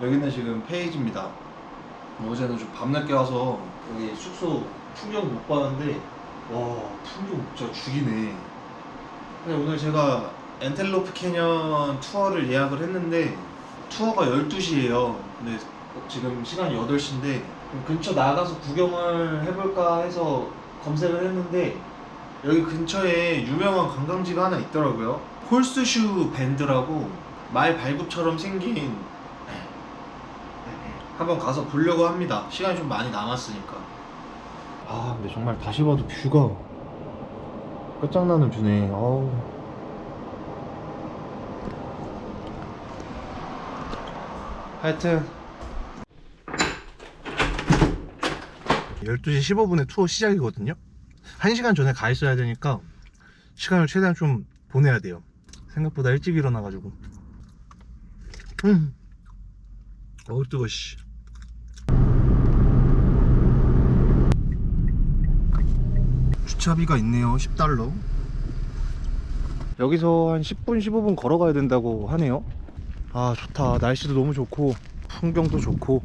여기는 지금 페이지입니다. 어제는 좀 밤늦게 와서 여기 숙소 풍경 못 봤는데 와 풍경 진짜 죽이네. 근데 오늘 제가 엔텔로프 캐년 투어를 예약을 했는데 투어가 12시예요. 근데 지금 시간이 8시인데 근처 나가서 구경을 해볼까 해서 검색을 했는데 여기 근처에 유명한 관광지가 하나 있더라고요. 홀스슈 밴드라고 말 발굽처럼 생긴 한번 가서 보려고 합니다. 시간이 좀 많이 남았으니까. 아 근데 정말 다시 봐도 뷰가 끝장나는 뷰네. 아우. 하여튼 12시 15분에 투어 시작이거든요. 1시간 전에 가 있어야 되니까 시간을 최대한 좀 보내야 돼요. 생각보다 일찍 일어나가지고. 음. 어우 뜨거 씨. 주차비가 있네요. 10달러. 여기서 한 10분 15분 걸어가야 된다고 하네요. 아 좋다. 날씨도 너무 좋고 풍경도 좋고.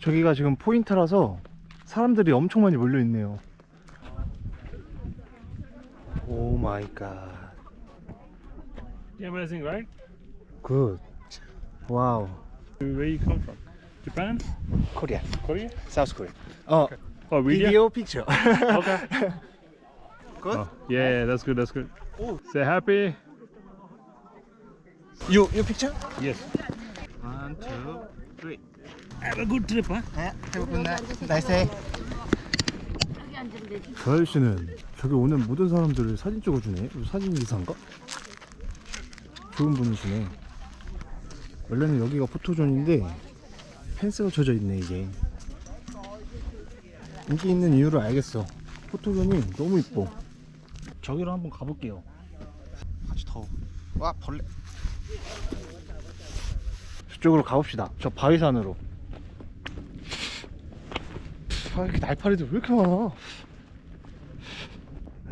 저기가 지금 포인트라서 사람들이 엄청 많이 몰려 있네요. 오 마이 갓. Yeah, amazing, right? 굿. 와우. Where you come from? Japan? 코리아. Korea? 사우스 코리아. 어. Oh, video? 비디오 픽처. Okay. 굿. Oh, yeah, that's good. That's good. 오. Say happy. 유, 유 픽처? Yes. 원, 투, 쓰리. Have a good trip, huh? 네, 해보군 나. 나이스. 저 아저씨는 저기 오는 모든 사람들을 사진 찍어주네. 사진 기사인가? 좋은 분이시네. 원래는 여기가 포토존인데 펜스가 쳐져 있네 이게. 인기 있는 이유를 알겠어. 포토존이 너무 이뻐. 저기로 한번 가볼게요. 같이 더워. 와, 벌레. 저쪽으로 가봅시다. 저 바위산으로. 아, 이렇게 날파리들 왜 이렇게 많아?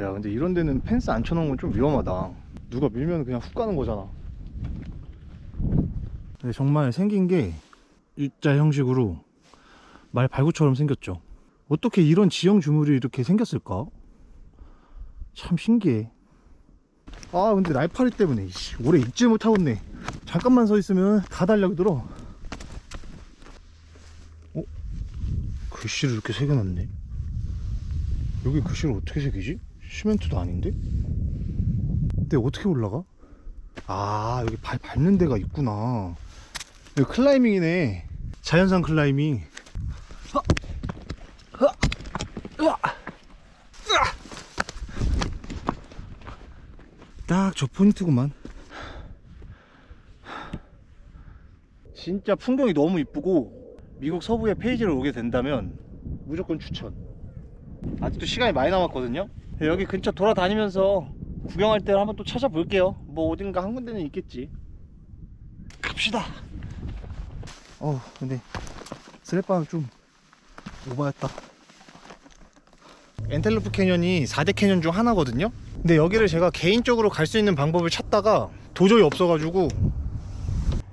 야, 근데 이런 데는 펜스 안 쳐놓은 건 좀 위험하다. 누가 밀면 그냥 훅 가는 거잖아. 근데 정말 생긴 게 U자 형식으로 말 발구처럼 생겼죠. 어떻게 이런 지형 주물이 이렇게 생겼을까? 참 신기해. 아, 근데 날파리 때문에 이씨, 오래 있지 못하겠네. 잠깐만 서 있으면 다 달려들어. 어? 글씨를 이렇게 새겨놨네. 여기 글씨를 어떻게 새기지? 시멘트도 아닌데? 근데 어떻게 올라가? 아, 여기 발 밟는 데가 있구나. 여기 클라이밍이네. 자연산 클라이밍. 하! 하! 으아! 으아! 딱 저 포인트구만. 진짜 풍경이 너무 이쁘고 미국 서부의 페이지를 오게 된다면 무조건 추천. 아직도 시간이 많이 남았거든요. 여기 근처 돌아다니면서 구경할 때를 한번 또 찾아볼게요. 뭐 어딘가 한 군데는 있겠지. 갑시다. 어, 근데 슬랩바는 좀 오바였다. 엔텔로프 캐년이 4대 캐년 중 하나거든요. 근데 여기를 제가 개인적으로 갈 수 있는 방법을 찾다가 도저히 없어가지고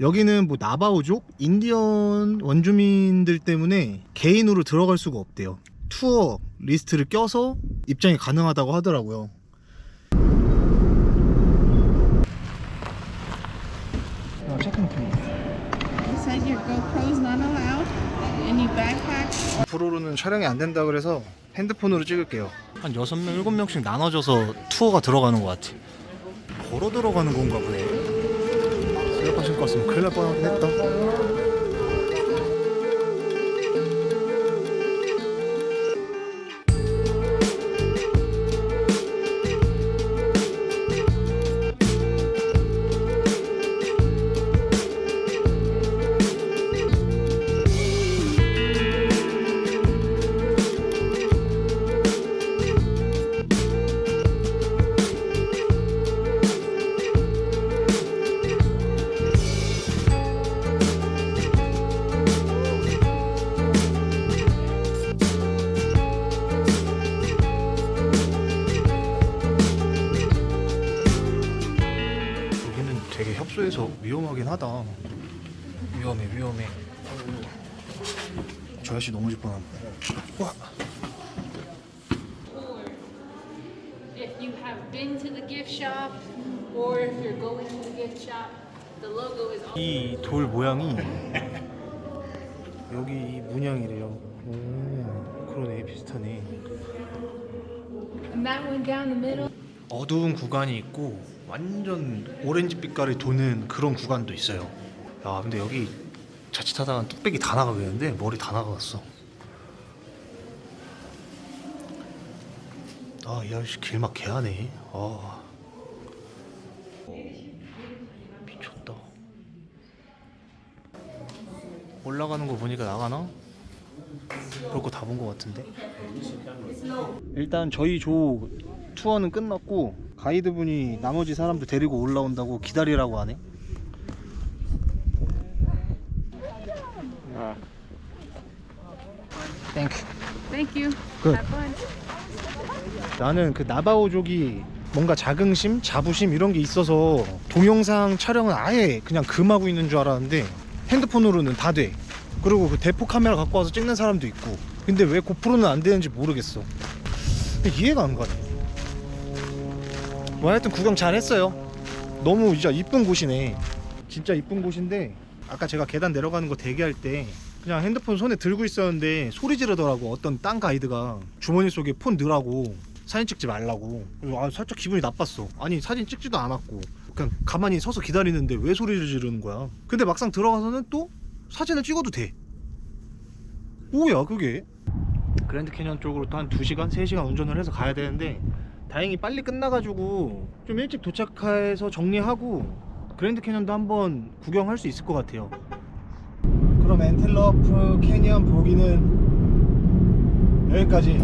여기는 뭐 나바오족, 인디언 원주민들 때문에 개인으로 들어갈 수가 없대요. 투어 리스트를 껴서 입장이 가능하다고 하더라고요. 아, 체크인 You said your GoPro's not allowed? Any backpacks? 앞으로는 촬영이 안 된다 그래서 핸드폰으로 찍을게요. 한 6명, 7명씩 나눠져서 투어가 들어가는 것 같아. 걸어 들어가는 건가 보네. 슬리퍼 신고 왔으면 큰일 날 뻔하긴 했다. 협소해서 위험하긴 하다. 위험해 위험해 저 아저씨 넘어질 뻔함 와 If you have been to the gift shop or if you're going to the gift shop, the logo is on. 이 돌 모양이 여기 이 문양이래요. 오, 그러네 비슷하네. And that one down the middle. 어두운 구간이 있고 완전 오렌지 빛깔이 도는 그런 구간도 있어요. 야, 근데 여기 자칫하다가 뚝배기 다 나가겠는데 머리 다 나가갔어. 아, 이 아저씨 길막 개하네. 아, 미쳤다. 올라가는 거 보니까 나가나? 그럴 거 다 본 거 같은데. 일단 저희 조 투어는 끝났고 가이드분이 나머지 사람들 데리고 올라온다고 기다리라고 하네. 땡큐. Thank you. Good. Have fun. 나는 그 나바오족이 뭔가 자긍심, 자부심 이런 게 있어서 동영상 촬영은 아예 그냥 금하고 있는 줄 알았는데 핸드폰으로는 다 돼. 그리고 그 대포 카메라 갖고 와서 찍는 사람도 있고. 근데 왜 고프로는 안 되는지 모르겠어. 이해가 안 가네. 뭐 하여튼 구경 잘 했어요. 너무 진짜 이쁜 곳이네. 진짜 이쁜 곳인데 아까 제가 계단 내려가는 거 대기할 때 그냥 핸드폰 손에 들고 있었는데 소리 지르더라고 어떤 딴 가이드가. 주머니 속에 폰 넣으라고 사진 찍지 말라고. 아, 살짝 기분이 나빴어. 아니 사진 찍지도 않았고. 그냥 가만히 서서 기다리는데 왜 소리를 지르는 거야? 근데 막상 들어가서는 또 사진을 찍어도 돼. 뭐야 그게? 그랜드 캐년 쪽으로 또 한 2시간 3시간 운전을 해서 가야 되는데 다행히 빨리 끝나가지고 좀 일찍 도착해서 정리하고 그랜드 캐년도 한번 구경할 수 있을 것 같아요 그럼 엔텔러프 캐니언 보기는 여기까지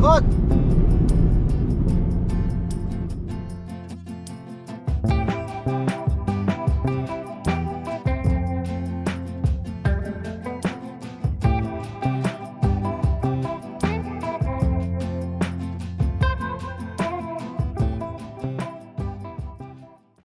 컷!